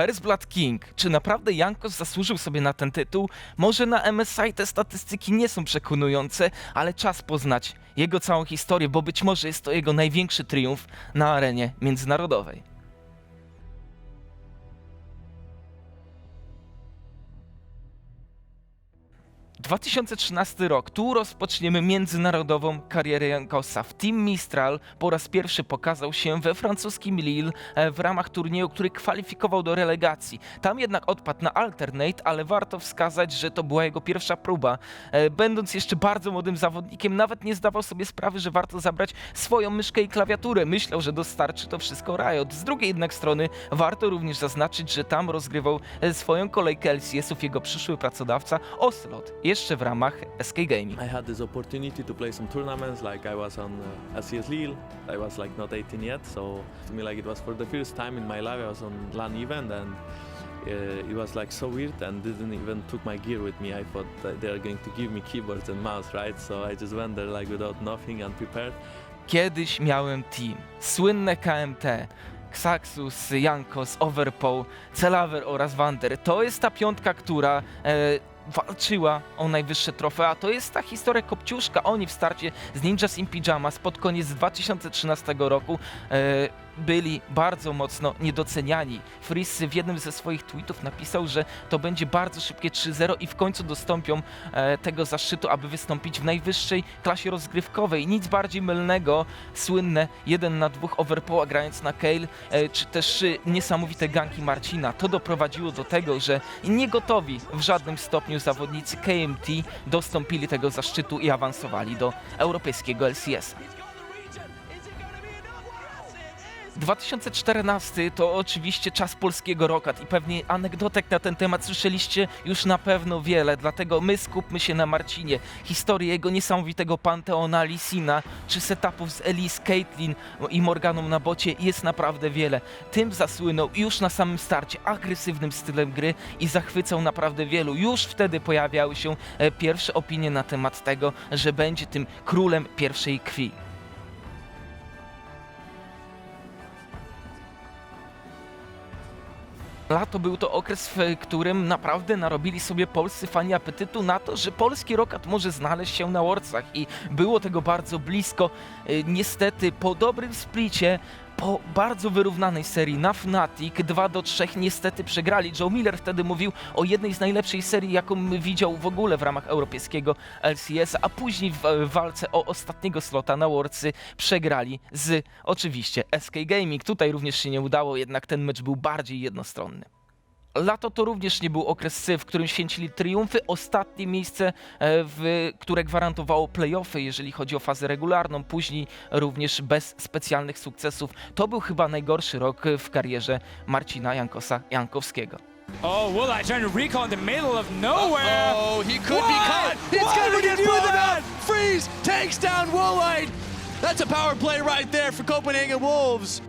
First Blood King. Czy naprawdę Jankos zasłużył sobie na ten tytuł? Może na MSI te statystyki nie są przekonujące, ale czas poznać jego całą historię, bo być może jest to jego największy triumf na arenie międzynarodowej. – 2013 rok. Tu rozpoczniemy międzynarodową karierę Jankosa. W Team Mistral po raz pierwszy pokazał się we francuskim Lille e, w ramach turnieju, który kwalifikował do relegacji. Tam jednak odpadł na alternate, ale warto wskazać, że to była jego pierwsza próba. E, Będąc jeszcze bardzo młodym zawodnikiem, nawet nie zdawał sobie sprawy, że warto zabrać swoją myszkę i klawiaturę. Myślał, że dostarczy to wszystko Riot. Z drugiej jednak strony warto również zaznaczyć, że tam rozgrywał e, swoją kolejkę LCS-ów jego przyszły pracodawca Ocelot, jeszcze w ramach SK Gaming. I had this opportunity to play some tournaments, like I was on uh, LCS Lille. I was like not 18 yet, so to me like it was for the first time in my life I was on LAN event and uh, it was like so weird and didn't even took my gear with me. I thought that they are going to give me keyboards and mouse, right? So I just went there like without nothing unprepared. Kiedyś miałem team, słynne KMT, Xaxus, Jankos, Overpool, Celaver oraz Wander. To jest ta piątka, która e, walczyła o najwyższe trofea. To jest ta historia Kopciuszka. Oni w starcie z Ninjas in Pyjamas pod koniec 2013 roku e, byli bardzo mocno niedoceniani. Fris w jednym ze swoich tweetów napisał, że to będzie bardzo szybkie 3-0 i w końcu dostąpią e, tego zaszczytu, aby wystąpić w najwyższej klasie rozgrywkowej. Nic bardziej mylnego, słynne 1 na 2 overpoła grając na Kale, e, czy też e, niesamowite ganki Marcina. To doprowadziło do tego, że nie gotowi w żadnym stopniu zawodnicy KMT dostąpili tego zaszczytu i awansowali do europejskiego LCS. 2014 to oczywiście czas polskiego rokat i pewnie anegdotek na ten temat słyszeliście już na pewno wiele, dlatego my skupmy się na Marcinie. Historię jego niesamowitego Panteona Lisina, czy setupów z Elise, Caitlyn i Morganą na bocie jest naprawdę wiele. Tym zasłynął już na samym starcie agresywnym stylem gry i zachwycał naprawdę wielu. Już wtedy pojawiały się e, pierwsze opinie na temat tego, że będzie tym królem pierwszej krwi. Lato był to okres, w którym naprawdę narobili sobie polscy fani apetytu na to, że polski rokat może znaleźć się na Worcach i było tego bardzo blisko. Y, Niestety po dobrym splicie, po bardzo wyrównanej serii na Fnatic 2 do 3 niestety przegrali. Joe Miller wtedy mówił o jednej z najlepszej serii, jaką widział w ogóle w ramach europejskiego LCS, a później w walce o ostatniego slota na Worcy przegrali z oczywiście SK Gaming. Tutaj również się nie udało, jednak ten mecz był bardziej jednostronny. Lato to również nie był okres, w którym święcili triumfy. Ostatnie miejsce, e, w, które gwarantowało playoffy, jeżeli chodzi o fazę regularną, później również bez specjalnych sukcesów. To był chyba najgorszy rok w karierze Marcina Jankosa Jankowskiego. Oh, Woolite trying to recall in the middle of nowhere. Oh, he could be caught. It's Why gonna get that? out. Freeze takes down Woolite. That's a power play right there for Copenhagen Wolves.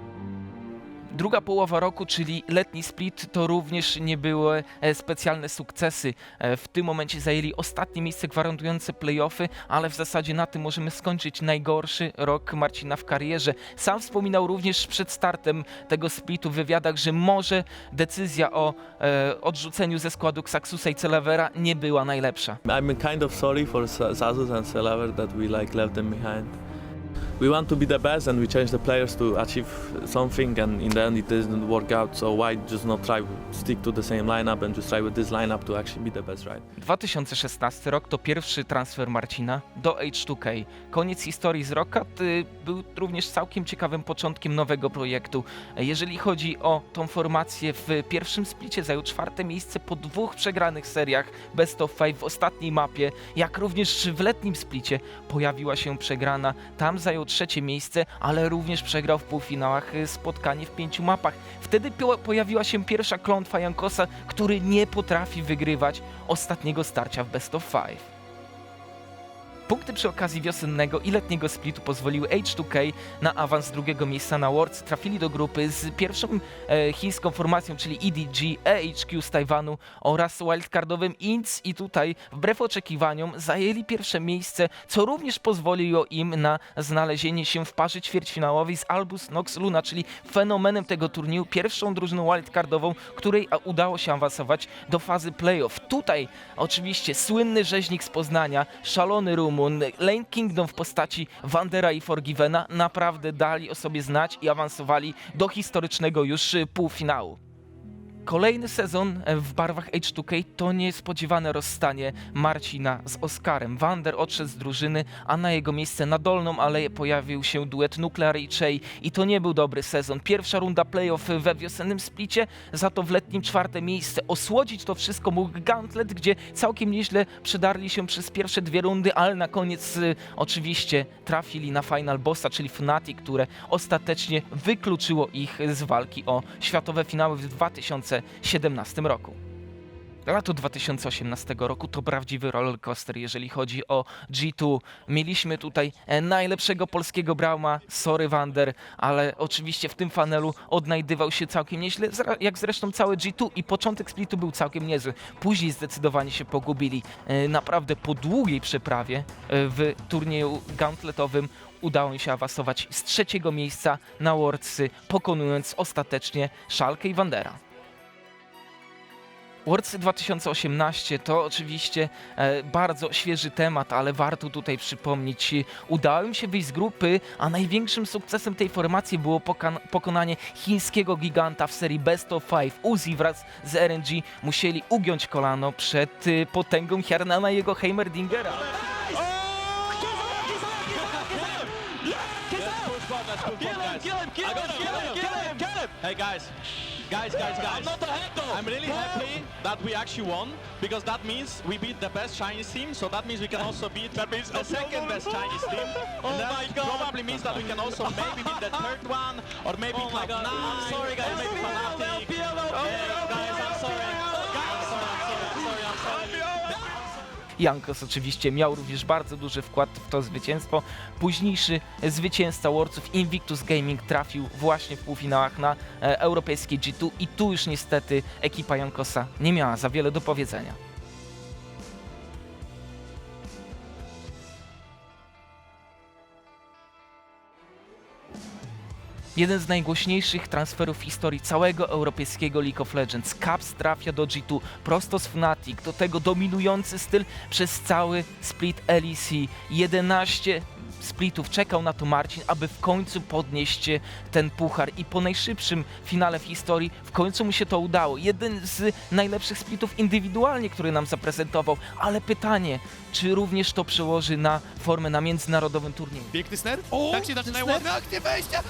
Druga połowa roku, czyli letni split, to również nie były e, specjalne sukcesy. E, W tym momencie zajęli ostatnie miejsce gwarantujące playoffy, ale w zasadzie na tym możemy skończyć najgorszy rok Marcina w karierze. Sam wspominał również przed startem tego splitu w wywiadach, że może decyzja o e, odrzuceniu ze składu Xaxusa i Celevera nie była najlepsza. I'm kind of sorry for Sa- Sasus and Celaver that we like left them behind. We want to be the best and we change the players to achieve something and in the end it didn't work out so why just not try stick to the same lineup and just try with this lineup to actually be the best right 2016 rok to pierwszy transfer Marcina do H2K. Koniec historii z Rocket y, był również całkiem ciekawym początkiem nowego projektu. Jeżeli chodzi o tą formację, w pierwszym splicie zajął czwarte miejsce po dwóch przegranych seriach Best of Five w ostatniej mapie, jak również w letnim splicie pojawiła się przegrana. Tam zajął trzecie miejsce, ale również przegrał w półfinałach y, spotkanie w pięciu mapach. Wtedy po pojawiła się pierwsza klątwa Jankosa, który nie potrafi wygrywać ostatniego starcia w Best of Five. Punkty przy okazji wiosennego i letniego splitu pozwoliły H2K na awans drugiego miejsca na Worlds. Trafili do grupy z pierwszą e, chińską formacją, czyli EDG, EHQ z Tajwanu oraz wildcardowym INC i tutaj wbrew oczekiwaniom zajęli pierwsze miejsce, co również pozwoliło im na znalezienie się w parze ćwierćfinałowej z Albus Nox Luna, czyli fenomenem tego turnieju, pierwszą drużyną wildcardową, której udało się awansować do fazy playoff. Tutaj oczywiście słynny rzeźnik z Poznania, szalony Rumun, Lane Kingdom w postaci Wandera i Forgivena naprawdę dali o sobie znać i awansowali do historycznego już y, półfinału. Kolejny sezon e, w barwach H2K to niespodziewane rozstanie Marcina z Oskarem. Wander odszedł z drużyny, a na jego miejsce na dolną aleję pojawił się duet Nuclear i Chey i to nie był dobry sezon. Pierwsza runda playoff we wiosennym splicie, za to w letnim czwarte miejsce. Osłodzić to wszystko mógł Gauntlet, gdzie całkiem nieźle przedarli się przez pierwsze dwie rundy, ale na koniec y, oczywiście trafili na final bossa, czyli Fnatic, które ostatecznie wykluczyło ich z walki o światowe finały w 2017 roku. Lato 2018 roku to prawdziwy rollercoaster, jeżeli chodzi o G2. Mieliśmy tutaj e, najlepszego polskiego Brauma, sorry Wander, ale oczywiście w tym fanelu odnajdywał się całkiem nieźle, jak zresztą całe G2 i początek splitu był całkiem niezły. Później zdecydowanie się pogubili. E, Naprawdę po długiej przeprawie e, w turnieju gauntletowym udało im się awansować z trzeciego miejsca na Worldsy, pokonując ostatecznie Szalkę i Wandera. Worldsy 2018 to oczywiście e, bardzo świeży temat, ale warto tutaj przypomnieć, udało im się wyjść z grupy, a największym sukcesem tej formacji było pokonanie chińskiego giganta w serii Best of Five. Uzi wraz z RNG musieli ugiąć kolano przed e, potęgą Hernana i jego Heimerdingera. Hey guys, guys, guys, guys. I'm not a hater. I'm really happy that we actually won because that means we beat the best Chinese team. So that means we can also beat that means the second best Chinese team. and that oh probably means that we can also maybe beat the third one or maybe oh Cloud9. I'm sorry guys, maybe Fnatic. Yeah, guys, I'm sorry. Jankos oczywiście miał również bardzo duży wkład w to zwycięstwo. Późniejszy zwycięzca Worldsów Invictus Gaming trafił właśnie w półfinałach na e, europejskie G2 i tu już niestety ekipa Jankosa nie miała za wiele do powiedzenia. Jeden z najgłośniejszych transferów w historii całego europejskiego League of Legends. Caps trafia do G2 prosto z Fnatic, do tego dominujący styl przez cały split LEC. 11 splitów czekał na to Marcin, aby w końcu podnieść ten puchar i po najszybszym finale w historii w końcu mu się to udało. Jeden z najlepszych splitów indywidualnie, który nam zaprezentował, ale pytanie, czy również to przełoży na formę na międzynarodowym turnieju? Piękny snare? tak się zaczynają ładne akcje wejścia.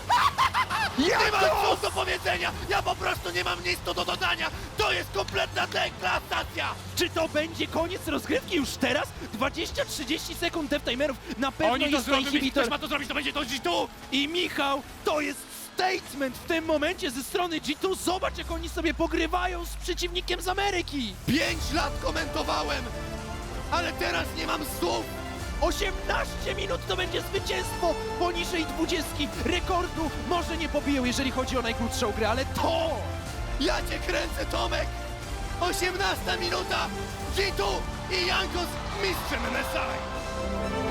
Nie mam nic do powiedzenia. Ja po prostu nie mam nic do dodania. To jest kompletna deklasacja. Czy to będzie koniec rozgrywki już teraz? 20-30 sekund dev-timerów na pewno Oni to jest to zrobią, jeśli inhibitor. ma to zrobić, to będzie to G2. I Michał, to jest statement w tym momencie ze strony G2. Zobacz jak oni sobie pogrywają z przeciwnikiem z Ameryki. Pięć lat komentowałem, ale teraz nie mam słów. 18 minut to będzie zwycięstwo poniżej 20 rekordu. Może nie pobiją, jeżeli chodzi o najkrótszą grę, ale to Ja cię kręcę, Tomek. 18 minuta. G2 i Jankos mistrzem MSI.